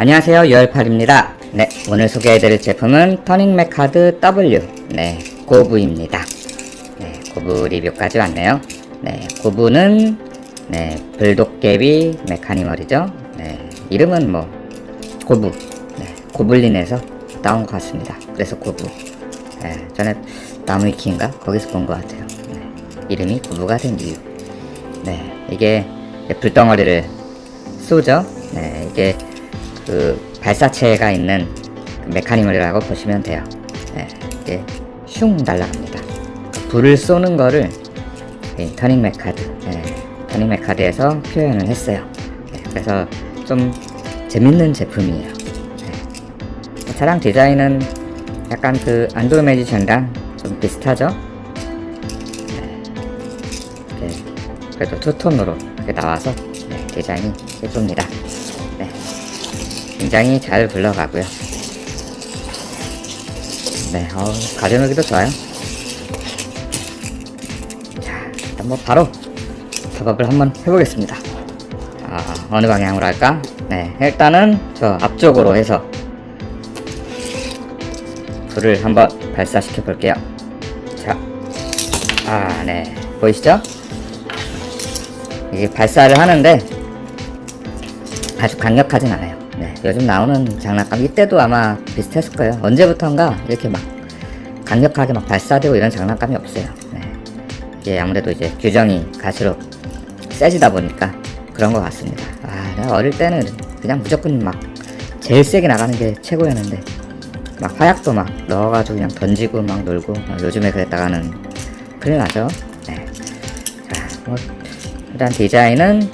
안녕하세요. 6월8입니다. 네 오늘 소개해드릴 제품은 터닝 맥 카드 W. 네 고부입니다. 네 고부 리뷰까지 왔네요. 네 고부는 네 불독개비 메카니멀이죠. 네 이름은 뭐 고부. 네 고블린에서 따온 것 같습니다. 그래서 고부. 네 전에 나무위키인가? 거기서 본 것 같아요. 네, 이름이 고부가 된 이유. 네 이게 불덩어리를 쏘죠. 네 이게 그 발사체가 있는 그 메카니멀이라고 보시면 돼요. 네, 이게 슝 날아갑니다. 불을 쏘는 거를 이 터닝 메카드, 네, 터닝 메카드에서 표현을 했어요. 네, 그래서 좀 재밌는 제품이에요. 네. 차량 디자인은 약간 그 안드로메디션이랑 좀 비슷하죠? 네. 네, 그래도 투톤으로 나와서 네, 디자인이 예쁩니다. 네. 굉장히 잘 굴러가고요. 네, 어, 가져놓기도 좋아요. 자, 뭐 바로 작업을 한번 해보겠습니다. 아, 어느 방향으로 할까? 네, 일단은 저 앞쪽으로 해서 불을 한번 발사시켜 볼게요. 자, 아, 네, 보이시죠? 이게 발사를 하는데 아주 강력하진 않아요. 네, 요즘 나오는 장난감 이때도 아마 비슷했을 거예요. 언제부턴가 이렇게 막 강력하게 막 발사되고 이런 장난감이 없어요. 네. 이게 아무래도 이제 규정이 갈수록 세지다 보니까 그런 것 같습니다. 아, 내가 어릴 때는 그냥 무조건 막 제일 세게 나가는 게 최고였는데 막 화약도 막 넣어가지고 그냥 던지고 막 놀고 막 요즘에 그랬다가는 큰일 나죠. 네. 자, 뭐 일단 디자인은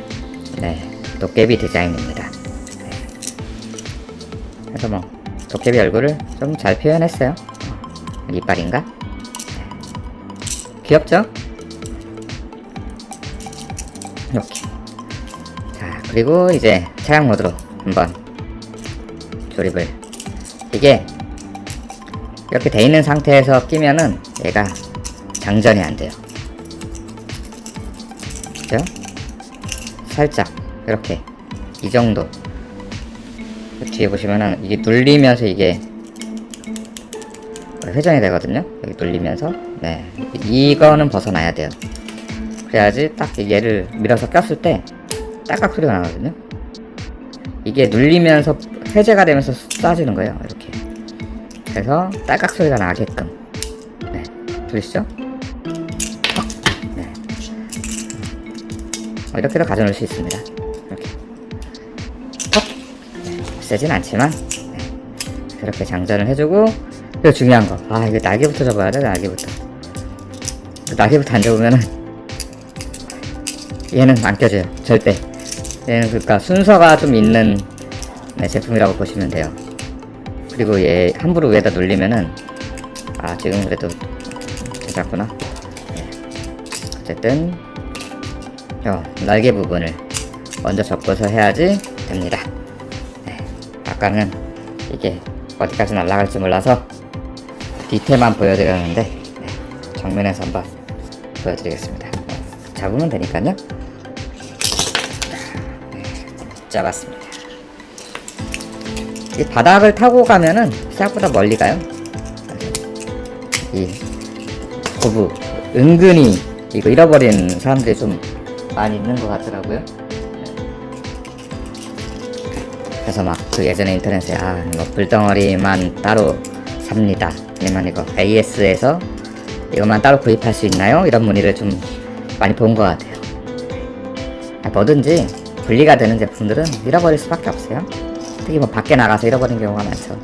네, 도깨비 디자인입니다. 네. 그래서 뭐 도깨비 얼굴을 좀 잘 표현했어요. 어, 이빨인가? 네. 귀엽죠? 이렇게. 자, 그리고 이제 차량 모드로 한번 조립을. 이게 이렇게 돼 있는 상태에서 끼면은 얘가 장전이 안 돼요. 그죠? 살짝 이렇게 이 정도 뒤에 보시면은 이게 눌리면서 이게 회전이 되거든요. 여기 눌리면서. 네. 이거는 벗어나야 돼요. 그래야지 딱 얘를 밀어서 꼈을 때 딸깍 소리가 나거든요. 이게 눌리면서 해제가 되면서 쏴지는 거예요. 이렇게. 그래서 딸깍 소리가 나게끔. 네. 들리시죠? 네. 어, 이렇게도 가져놓을 수 있습니다. 세진 않지만 네. 그렇게 장전을 해주고 그리고 중요한 거, 아 이거 날개부터 접어야 돼 날개부터. 날개부터 안 접으면은 얘는 안 껴져요 절대. 얘는 그러니까 순서가 좀 있는 네, 제품이라고 보시면 돼요. 그리고 얘 함부로 위에다 눌리면은 아 지금 그래도 괜찮구나. 네. 어쨌든 어, 날개 부분을 먼저 접고서 해야지 됩니다. 네, 아까는 이게 어디까지 날아갈지 몰라서 뒤태만 보여드렸는데 네, 정면에서 한번 보여드리겠습니다. 어, 잡으면 되니까요. 네, 잡았습니다. 이 바닥을 타고 가면은 생각보다 멀리 가요. 이 고부 은근히 이거 잃어버린 사람들이 좀 많이 있는 것 같더라고요. 그래서 막 그 예전에 인터넷에 아뭐 불덩어리만 따로 삽니다. 아니면 이거 AS에서 이것만 따로 구입할 수 있나요? 이런 문의를 좀 많이 본 것 같아요. 아, 뭐든지 분리가 되는 제품들은 잃어버릴 수밖에 없어요. 특히 뭐 밖에 나가서 잃어버린 경우가 많죠.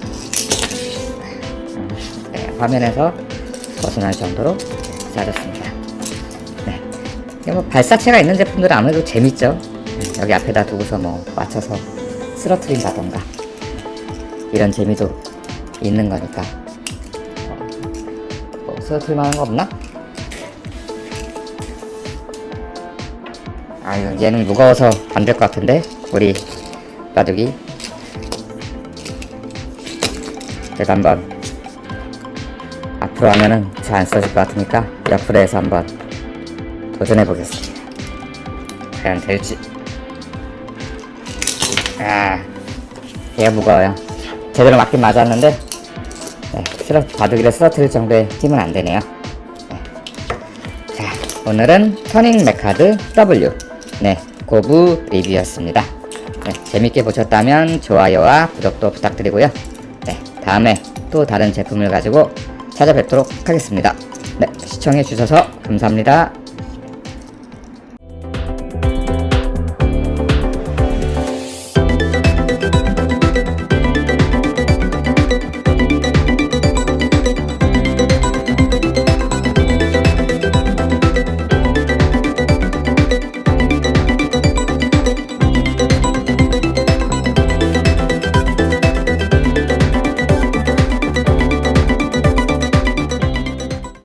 네, 화면에서 벗어날 정도로 싸졌습니다. 네. 뭐 발사체가 있는 제품들은 아무래도 재밌죠. 네, 여기 앞에다 두고서 뭐 맞춰서 쓰러트린다던가 이런 재미도 있는 거니까. 어, 뭐 쓰러트릴 만한 거 없나? 아, 이거 얘는 무거워서 안 될 것 같은데 우리 바둑이 제가 한번 앞으로 하면은 잘 안 써질 것 같으니까 옆으로 해서 한번 도전해 보겠습니다. 과연 될지. 아, 얘가 무거워요. 제대로 맞긴 맞았는데, 네, 쓰러, 바둑이를 쓰러뜨릴 정도의 힘은 안 되네요. 네. 자, 오늘은 터닝 메카드 W. 네, 고부 리뷰였습니다. 네, 재밌게 보셨다면 좋아요와 구독도 부탁드리고요. 네, 다음에 또 다른 제품을 가지고 찾아뵙도록 하겠습니다. 네, 시청해주셔서 감사합니다.